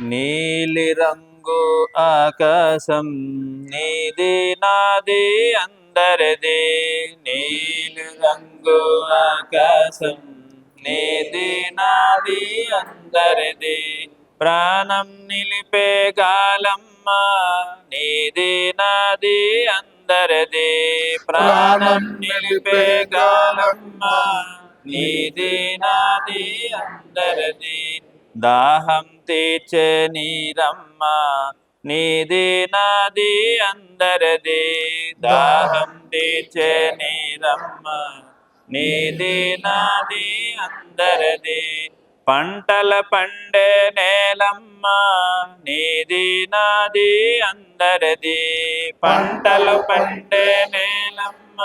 నీలి రంగు ఆకాశం నీది నాది అందరిది. నీలి రంగు ఆకాశం నీది నాది అందరిది. ప్రాణం నిలిపే కాలమ్మ నీది నాది అందరిది. ప్రాణం నిలిపే కాలమ్మ నీది నాది అందరిది. దాహం తీర్చే నీరమ్మ నీది నాది అందరిది. దాహం తీర్చే నీరమ్మ నీది నాది అందరిది. పంటల పండే నేలమ్మ నీది నాది అందరిది. పంటల పండే నేలమ్మ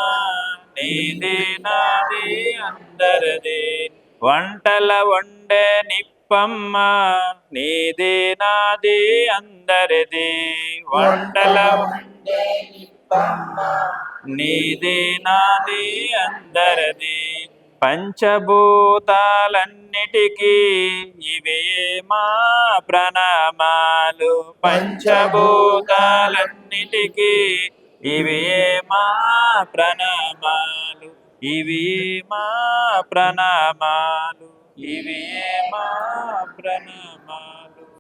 నీది నాది అందరిది. వంటల వండే నిప్ప గొప్పమ్మ నీదే నాది అందరిది. వంటల నీదే నిప్పమ్మ నీది నాది అందరిది. పంచభూతాలన్నిటికీ ఇవే మా ప్రణామాలు. పంచభూతాలన్నిటికీ ఇవే మా ప్రణామాలు. ఇవి మా ప్రణామాలు. ఇవి మా ప్రణమాలు.